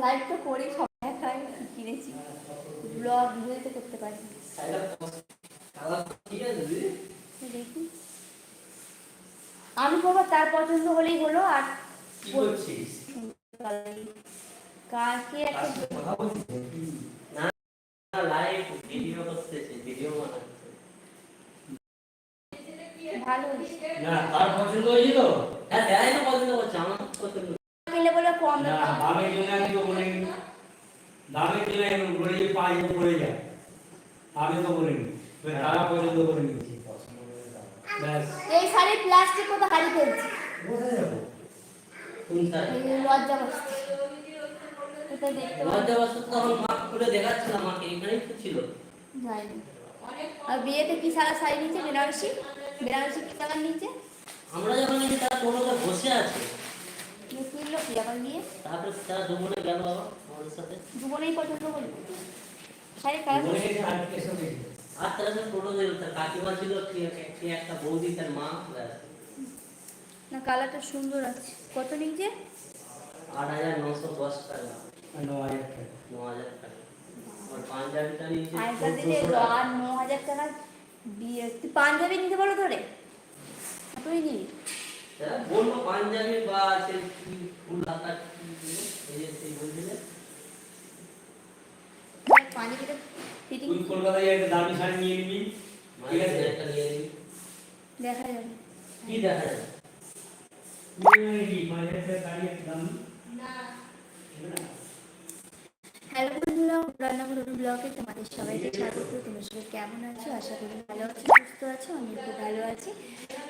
Live তো করি সব দেখাই কিনেছি ব্লগ ভিডিও তো করতে পারি দেখি আমি বাবা তার পছন্দ হলেই হলো আর কি করছিস কাকে একটা কথা বলছিস না লাইভ ভিডিও করতেছে ভিডিও বানাচ্ছে ভালো হয়েছে। না তার পছন্দ হয়েছে তো। হ্যাঁ দেখাই তো পছন্দ করছে আমার পছন্দ কিনলে বলে কম না দাম। জন্য আমি তো বলিনি। দামের জন্য আমি বলে যে পাঁচ পড়ে যায় আমি তো বলিনি। তারা পছন্দ করে নিয়েছি এই শাড়ি প্লাস্টিক কোথা হারিয়ে ফেলছি। কোথায় যাব? কোন শাড়ি? লজ্জা বসছে এটা দেখতে পাচ্ছি। লজ্জা বছর তখন মা খুলে দেখাচ্ছিলাম মাকে এখানেই তো ছিল। যায়নি। আর বিয়েতে কি সারা শাড়ি নিচ্ছে বেনারসি? বেনারসি কি কালার নিচ্ছে আমরা যখন গেছি তারা টোটোতে বসে আছে? কিনলো কি আবার নিয়ে তারপরে তারা দুপুরে গেল আবার আমাদের সাথে। দুবনেই পছন্দ করল শাড়ি কালার বলে আর তারা সব টোটো দিল তার কাকিমা ছিল কি কি একটা বৌদি তার মা না কালারটা সুন্দর আছে। কত নিচ্ছে আট হাজার নশো দশ টাকা। ন হাজার টাকা। ন হাজার পাঞ্জাবিটা নিয়েছে টাকা। আর ন হাজার টাকা বিয়ে পাঞ্জাবি নিতে পারো ধরে তুই নি হ্যাঁ, বলল পাঞ্জাবি বা সে ফুল হাতা এই যে সেই বলছিলে পাঞ্জাবিটা ফিটিং কলকাতায় একটা দামি শাড়ি নিয়ে নিবি। ঠিক আছে? একটা নিয়ে নিবি। দেখা যাবে। কি দেখা নিবি না। হ্যালো বন্ধুরা রান্নাঘর ব্লগে তোমাদের সবাইকে স্বাগত। তোমরা সবাই কেমন আছো? আশা করি ভালো আছো, সুস্থ আছো আমি ভালো আছি।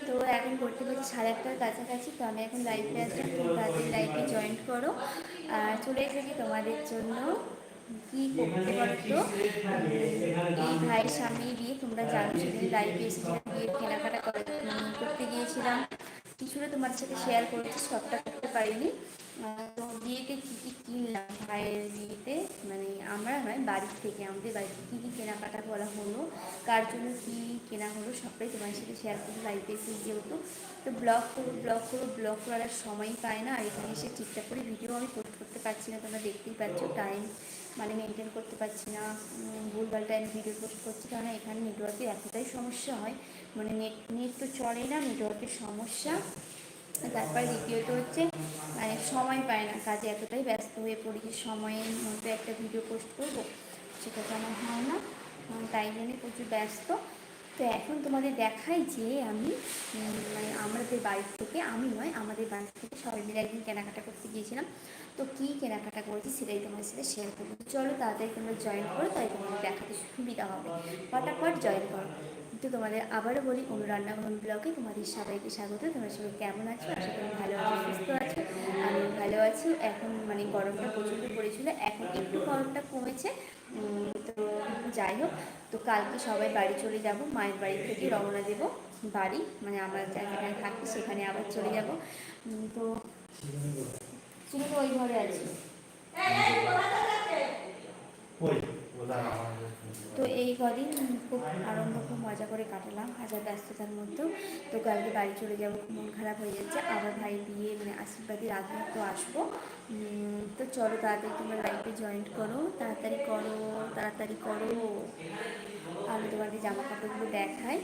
তো এখন করতে পারছি কাছাকাছি, তো আমি এখন লাইভে আছি তাদের লাইভে জয়েন করো। আর চলে এসেছি তোমাদের জন্য কি করতে পারো এই ভাইয়ের সামনে গিয়ে তোমরা জানো, সেদিন লাইভে এসেছিলাম, গিয়ে কেনাকাটা করে করতে গিয়েছিলাম। কিছুটা তোমার সাথে শেয়ার করেছি, সবটা করতে পারিনি। বিয়েতে কী কী কিনলাম ভাইয়ের বিয়েতে? মানে আমরা নয়, বাড়ির থেকে, আমাদের বাড়িতে কী কী কেনাকাটা করা হলো, কার জন্য কী কেনা হলো সবটাই তোমার সাথে শেয়ার করব লাইফে এসে যেহেতু। তো ব্লগ করব ব্লগ করব ব্লগ করার সময় পায় না, আর এখানে এসে ঠিকঠাক করে ভিডিও আমি পোস্ট করতে পারছি না, তোমরা দেখতেই পাচ্ছ টাইম মানে মেনটেন করতে পারছি না ভুলভাল টাইম ভিডিও পোস্ট করছি, কারণ এখানে নেটওয়ার্কের এতটাই সমস্যা হয় মানে নেট নেট তো চলে না নেটওয়ার্কের সমস্যা। তারপর দ্বিতীয়ত হচ্ছে মানে সময় পায় না, কাজে এতটাই ব্যস্ত হয়ে পড়ি যে সময়ের মধ্যে একটা ভিডিও পোস্ট করব, সেটা তো আমার হয় না তাই জন্যে প্রচুর ব্যস্ত। তো এখন তোমাদের দেখাই যে আমি মানে আমাদের বাড়ি থেকে, আমি নয়, আমাদের বাড়ি থেকে সবাই মিলে একদিন কেনাকাটা করতে গিয়েছিলাম। তো কী কেনাকাটা করেছি সেটাই তোমাদের সাথে শেয়ার করব। চলো তাড়াতাড়ি তোমরা জয়েন করো, তাই তোমাদের দেখাতে সুবিধা হবে। ফটাফট জয়েন করো। তো তোমাদের আবারও বলি কোনো রান্নাঘর ব্লগে তোমাদের সবাইকে স্বাগত। তোমরা সবাই কেমন আছো? আশা করি ভালো আছো সুস্থ আছো। আমি ভালো আছি। এখন মানে গরমটা প্রচণ্ড পড়েছিল এখন একটু গরমটা কমেছে। তো যাই হোক তো কালকে সবাই বাড়ি চলে যাব মায়ের বাড়ি থেকে রওনা দেব বাড়ি। মানে আমরা যা যেখানে থাকি সেখানে আবার চলে যাব। তো শুধু তো ওই ঘরে আছি। ওই। কদিন খুব আনন্দ, খুব মজা করে কাটালাম। হাজার ব্যস্ততার মধ্যেও তো কালকে বাড়ি চলে যাব, খুব মন খারাপ হয়ে যাচ্ছে। আবার ভাই বিয়ে মানে আশীর্বাদের আগে তো আসব। তো চলো তাড়াতাড়ি তোমার লাইফে জয়েন করো। তাড়াতাড়ি করো তাড়াতাড়ি করো। আমি তোমাদের জামা কাপড়গুলো দেখাই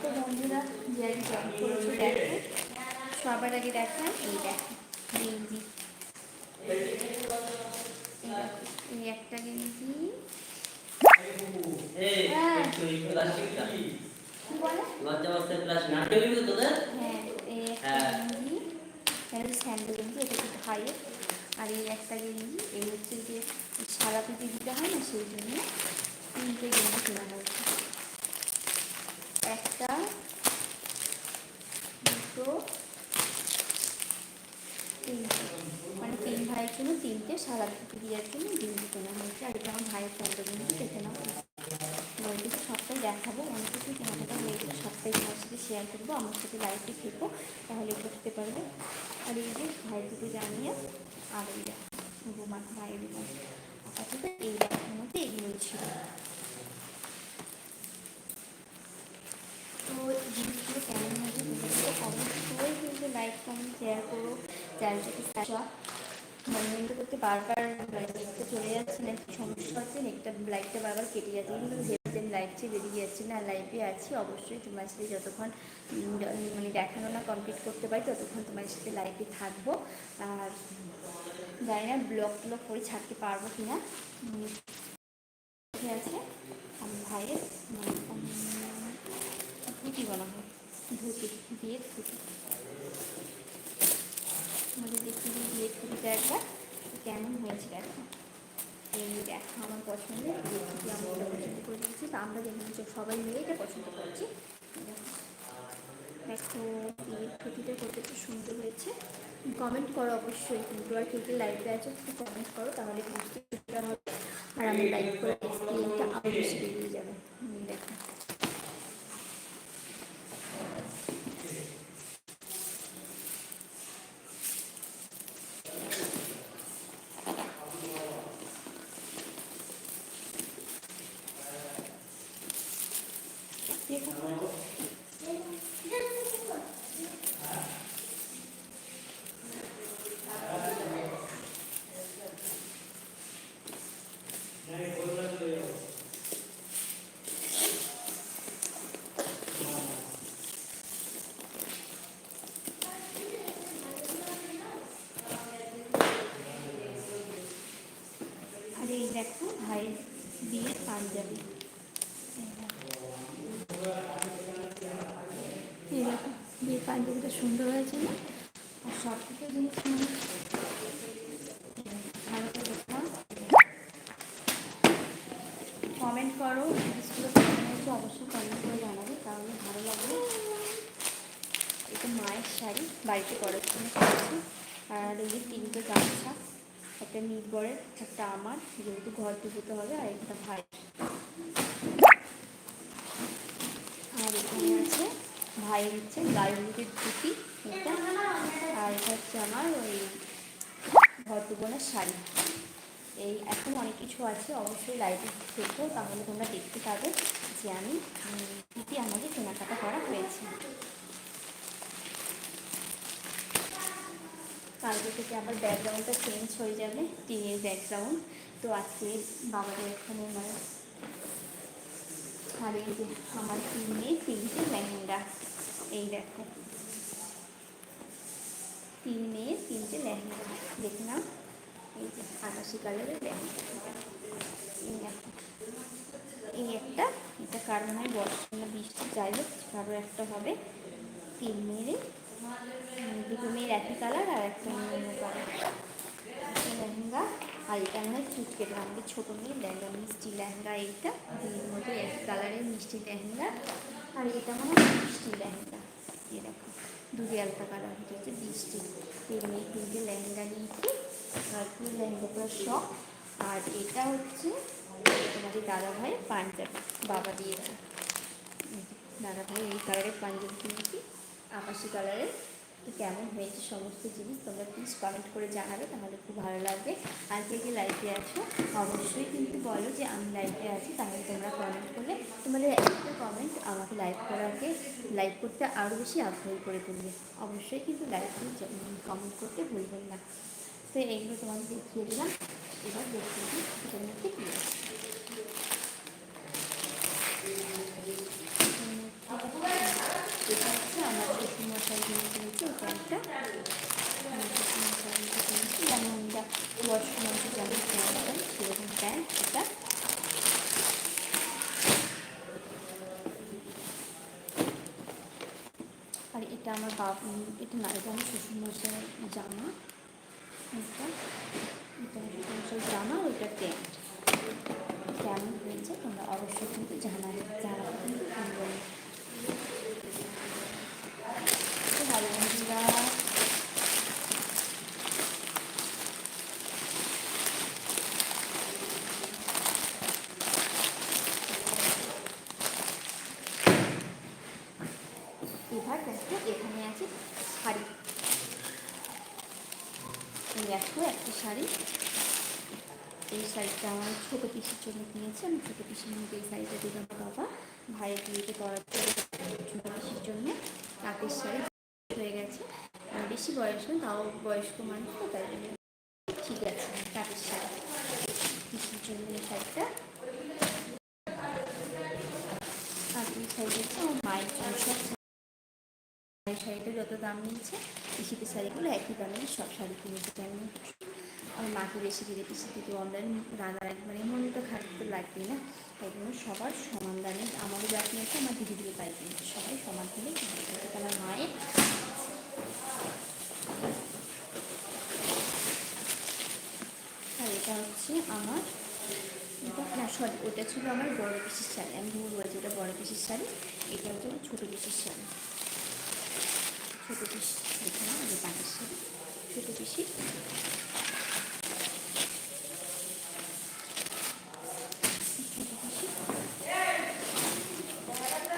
তো বন্ধুরা যে জয়েন করেছ দেখো সবার আগে দেখায় এই দেখো এই দেখো, এই একটা গেঞ্জি হ্যাঁ। হ্যাঁ হ্যাঁ। আর এই একটা গেঞ্জি এই হচ্ছে যে সারা পিঠে দিতে হয় না সেই জন্য তিনটে গেঞ্জি কেনা হয়েছে একটা দুটো তিনটে মানে তিন ভাইয়ের জন্য তিনটে সারা পিঠে দেওয়ার জন্য গেঞ্জি কেনা হয়েছে আর এটা আমার ভাইয়ের স্যান্ডেল গেঞ্জি দেখে নাও। ওইদিকে সবটাই দেখাবো, অনেক কিছু কেনাকাটা হয়ে গেলে সবটাই তোমার সাথে শেয়ার করব, আমার সাথে লাইভে থেকো, তাহলে করতে পারবে। আর এই যে ভাইয়ের দুটো জানিয়ে আর এই যে বোমা, ভাইয়ের আপাতত এই দেখার মধ্যে এগুলোই ছিল তো জিনিসগুলো কেমন হয়েছে অবশ্যই কিন্তু লাইক কমেন্ট শেয়ার করো। চ্যানেলটাকে সাবস্ক্রাইব করতে বারবার লাইভটা চলে যাচ্ছে না একটু সমস্যা হচ্ছে? একটা লাইভটা বারবার কেটে যাচ্ছে। কিন্তু ভেবেছেন লাইভটি বেরিয়ে যাচ্ছে না লাইভে আছি অবশ্যই তোমার সাথে যতক্ষণ মানে দেখানো না কমপ্লিট করতে পারি ততক্ষণ তোমার সাথে লাইভে থাকব। আর জানি না ব্লগ ট্লগ করে ছাড়তে পারব কি না ঠিক আছে। ভাইয়ের মানে, ধুতি বানাবো ধুতি বিয়ের ধুতি। আমাদের দেখতে একটা তো কেমন হয়েছে দেখো। এই দেখো আমার পছন্দের এটা পছন্দ করে দিয়েছি তো আমরা যেমন সবাই মিলে এটা পছন্দ করছি। দেখো। বিয়ের ছবিটা কতটা সুন্দর হয়েছে। কমেন্ট করো অবশ্যই, কিন্তু আর কে কে লাইভে আছে কমেন্ট করো, তাহলে বুঝতে সুবিধা হবে। আর আমি লাইভ করে এক্সপিরিয়েন্সটা আরও বেশি বেরিয়ে যাবে হুম, দেখো দেখো আর এই দেখো ভাই সুন্দর হয়েছে আর সব থেকে জিনিস ভালো করে কমেন্ট করো অবশ্যই কমেন্ট করে জানাবে তাহলে ভালো লাগবে এটা মায়ের শাড়ি বাড়িতে করার জন্য করেছি আর এই যে তিনটে গামছা, একটা নির্ভরের একটা আমার, যেহেতু ঘর পুজোতে হবে, আর একটা ভাই এখানে আছে ভাই হচ্ছে গায়ে হলুদের ধুতি এটা। আর হচ্ছে আমার ওই ভদ্রবোনের শাড়ি। এই এখন অনেক কিছু আছে, অবশ্যই লাইভে দেখো, তাহলে তোমরা দেখতে পাবে যে আমি কী আমাদের কেনাকাটা করা হয়েছে। কালকে থেকে আবার ব্যাকগ্রাউন্ডটা চেঞ্জ হয়ে যাবে টিনের ব্যাকগ্রাউন্ড তো আজকে বাবাদের এখানে মানে আর এই যে আমার তিন মেয়ে তিনটে লেহেঙ্গা এই দেখো তিন মেয়ে তিনটে লেহেঙ্গা দেখে নাও এই যে আকাশি কালারের লেহেঙ্গা এই দেখো এই একটা এটা কারণ হয় বর্ষা বৃষ্টি যাই হোক কারও একটা হবে তিন মেয়েরই উম, দুটো মেয়ের একই কালার আর একটা মেয়ের কালার লেহেঙ্গা আর এটা মনে হয় আমাদের ছোটো মেয়ে লেহেঙ্গা, মিষ্টি লেহেঙ্গা এইটা। দুইয়ের মধ্যে এক কালারের মিষ্টি লেহেঙ্গা আর এটা মনে বৃষ্টি লেহেঙ্গা। এই দেখো দুটো আলতা কালার এটা হচ্ছে বৃষ্টি তিন মেয়ে তিনটে লেহেঙ্গা নিয়েছি। আর পুরো লেহেঙ্গা পুরো শখ আর এটা হচ্ছে তোমাদের দাদা ভাইয়ের পাঞ্জাবি, বাবা দিয়েছে। এই দাদা ভাই এই কালারের পাঞ্জাবি কিনেছি, আকাশি কালারের। তো কেমন হয়েছে সমস্ত জিনিস তোমরা প্লিজ কমেন্ট করে জানাবে, তাহলে খুব ভালো লাগবে। আর কে কে লাইভে আছো, অবশ্যই কিন্তু বলো যে আমি লাইভে আছি, তাহলে তোমরা কমেন্ট করলে তোমাদের একটা কমেন্ট আমাকে লাইভ করাকে লাইভ করতে আরও বেশি আগ্রহী করে তুলবে। অবশ্যই কিন্তু লাইভে কমেন্ট করতে ভুলবেন না। তো এইগুলো তোমাদের দেখিয়ে দিলাম। এবার মধ্যে কী আছে। এটা হচ্ছে আমার শ্বশুর মশাই কিনে কিনেছি ওটা একটা যেমন আমরা বয়স্ক মানুষের যেমন প্যান্ট পাই সেরকম প্যান্ট এটা আর এটা আমার বাপ এটা না, এটা আমার শ্বশুর মশাইয়ের জামা। এটা এটা আমার শ্বশুর মশাইয়ের জামা ওটা প্যান্ট। কেমন হয়েছে? তোমরা অবশ্যই কিন্তু জানাবে জানাবে। এবার আছে এখানে আছে শাড়ি। এই দেখো, একটা শাড়ি। এই শাড়িটা আমার ছোটো পিসির জন্য কিনেছি। আমি ছোটো পিসির মধ্যে এই শাড়িটা দিলাম বাবা। ভাইয়ের বিয়েতে জন্য, ছোটো পিসির জন্য। তাঁতের শাড়ি হয়ে গেছে। বেশি বয়স নয়, তাও বয়স্ক মানুষ তো, তাই জন্য ঠিক আছে, তাঁতের শাড়ি। পিসির জন্য এই শাড়িটা। আর এই শাড়িটা আমার মায়ের জন্য। সব মায়ের শাড়িটা যত দাম নিয়েছে, পিসিতে শাড়িগুলো একই দামে, সব শাড়ি কিনেছি কেন আমার মাকে বেশি দিলে পিসি থেকে অনলাইন রান্না মানে খারাপ তো লাগবেই না। তাই জন্য সবার সমান দামে, আমারও ব্যাগ নিয়েছে, আমার দিদি দিকে পাই কিনেছে, সবাই সমান দিলে আমার মায়ের। আর এটা হচ্ছে আমার না সরি ওটা ছিল আমার বড় পিসির শাড়ি, আমি ভুল বলছি, ওটা বড় পিসির শাড়ি, এটা হচ্ছে ছোটো পিসির শাড়ি। ছোটো পিস দেখে আমাদের পাটের শাড়ি ছোটো পিসি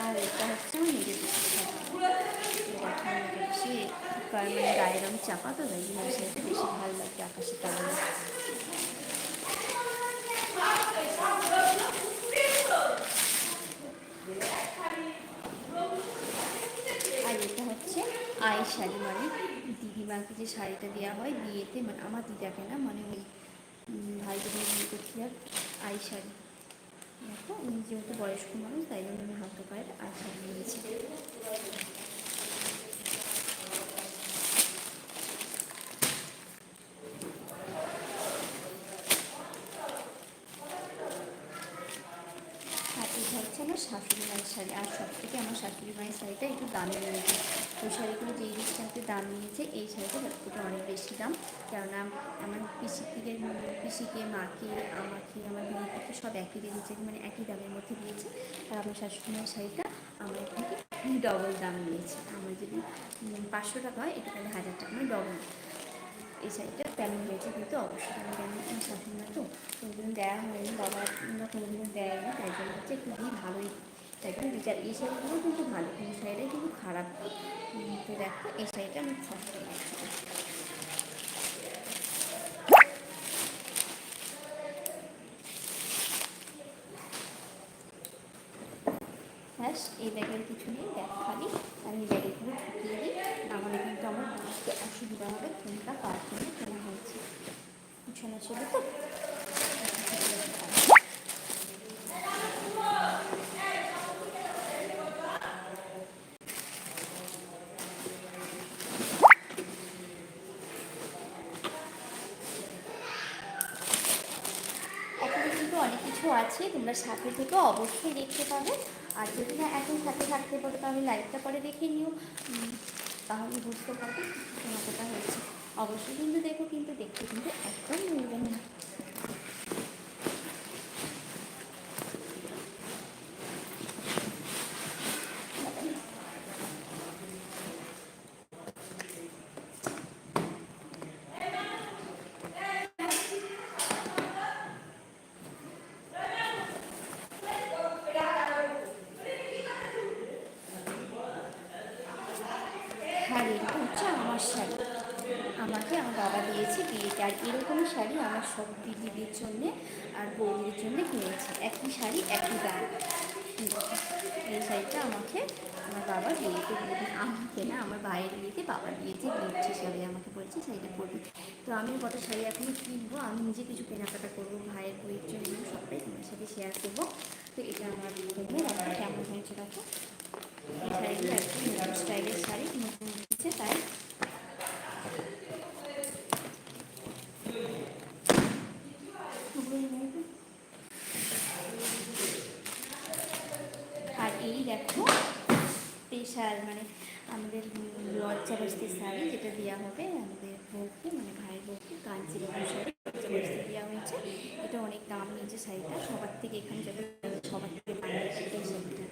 আর এটা হচ্ছে আমার নিজের বেশি শাড়ি। এটা হচ্ছে আমার নিজের পিসি, কার মানে গায়ের রং চাপা তো, তাই জন্য বেশি ভালো লাগছে আকাশে কালার আর এটা আই শাড়ি মানে দিদিমাকে যে শাড়িটা দেওয়া হয় বিয়েতে মানে আমার দিদাকে না মানে ওই ভাই যখন বিয়ে করছি আর আই শাড়ি। দেখো, উনি যেহেতু বয়স্ক মানুষ, তাই জন্য আমি হালকা পায়ের আই শাড়ি নিয়েছি। আমার শাশুড়ি মায়ের শাড়ি। আর সব থেকে আমার শাশুড়ি মায়ের শাড়িটা একটু দামে শাড়িগুলো যেই রিক্সাতে দাম নিয়েছে, এই শাড়িটা থেকে অনেক বেশি দাম। কেননা, আমার পিসি থেকে, পিসিকে, মাকে, আমাকে, আমার দিদিকে সব একই দিয়েছে মানে একই দামের মধ্যে দিয়েছে। আর আমার শাশুড়ি মায়ের শাড়িটা আমার থেকে ডবল দাম নিয়েছে। আমার যদি পাঁচশো টাকা হয়, এটা তাহলে হাজার টাকা মানে ডবল এই শাড়িটা কেমন হয়েছে কিন্তু অবশ্যই আমি আমি শাশুড়ি মা তো কোনোদিন দেওয়া হয়নি, বাবা আমরা কোনোদিনও দেয়নি, তাই জন্য হচ্ছে খুবই ভালোই জন্য বিচার এই সাইডগুলো কিন্তু ভালো। এই সাইডে কিন্তু খারাপ। তো দেখো, এই সাইডটা আমি ফার্স্ট ব্যাস এই ব্যাগের কিছু নেই দেখ খালি আমি এই ব্যাগের করে ঢুকিয়ে দিই নাহলে কিন্তু আমার বুঝতে অসুবিধা হবে কোনটা কার জন্য কেনা হয়েছে বিছানা ছিল তো এখনও কিন্তু অনেক কিছু আছে, তোমরা সাথে থেকে অবশ্যই দেখতে পাবে। আর যদি না এখন সাথে থাকতে পারো, তাহলে লাইভটা পরে দেখে নিও। তাহলে বুঝতে পারবে কতটা হয়েছে। অবশ্যই কিন্তু দেখো, কিন্তু দেখতে কিন্তু একদম মিলবে না আর এটা হচ্ছে আমার শাড়ি আমাকে আমার বাবা দিয়েছে বিয়েতে আর এরকমই শাড়ি আমার সব দিদিদের জন্যে আর বৌদির জন্য কিনেছি। একই শাড়ি, একই দাম এই শাড়িটা আমাকে আমার বাবা বিয়েতে দিয়েছে। আমাকে না, আমার ভাইয়ের বিয়েতে বাবা দিয়েছে। দিচ্ছে শাড়ি আমাকে বলছে, শাড়িটা পরবি। তো আমি কত শাড়ি এখনও কিনবো, আমি নিজে কিছু কেনাকাটা করব, ভাইয়ের বইয়ের জন্য সবটাই তোমার সাথে শেয়ার করব। তো এটা আমার দেখবে রাখো কেমন হয়েছে দেখো? এই শাড়িগুলো নতুন স্টাইলের শাড়ি, নতুন তাই আর এই দেখো স্পেশাল মানে আমাদের লজ্জা বস্তির শাড়ি যেটা দেওয়া হবে, আমাদের বউকে মানে ভাইয়ের বউকে কাঞ্চিপুরম শাড়ি লজ্জা বস্তি দেওয়া হয়েছে, এটা অনেক দাম নিয়েছে শাড়িটা, সবার থেকে এখানে যাবে, সবার থেকে এই শাড়িটা।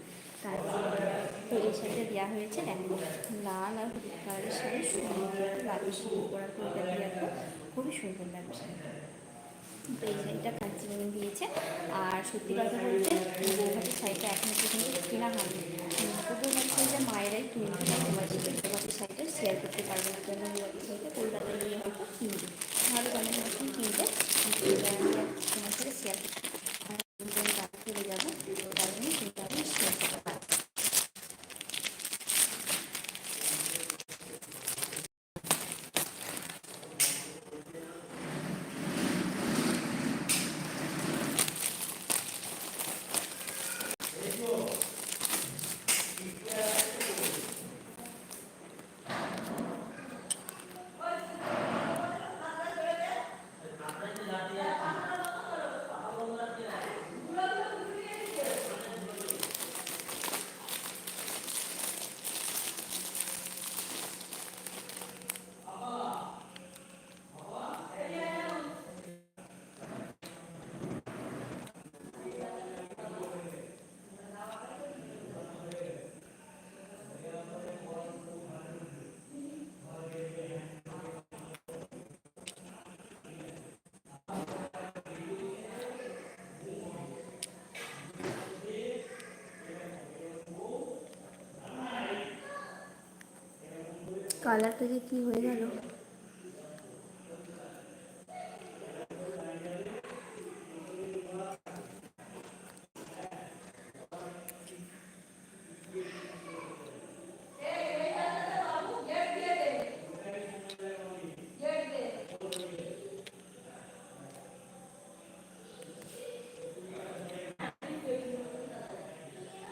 তো এই শাড়িটা দেওয়া হয়েছে লাল আর হলুদ কালারের শাড়ি, সুন্দর লাল সুন্দর করার খুবই সুন্দর লাগবে শাড়িটা তো এই দিয়েছে। আর সত্যি কথা বলতে, বৌভাতের শাড়িটা এখনও পর্যন্ত কেনা হয়নি। তবু হচ্ছে যে মায়েরাই কিনে নিতে শাড়িটা শেয়ার করতে পারবে না কেন শাড়িটা কলকাতায় নিয়ে হয়তো কিনবে। ভালো জানেন কিনবে। তোমার সাথে শেয়ার করতে কালারটা যে কি হয়ে গেল?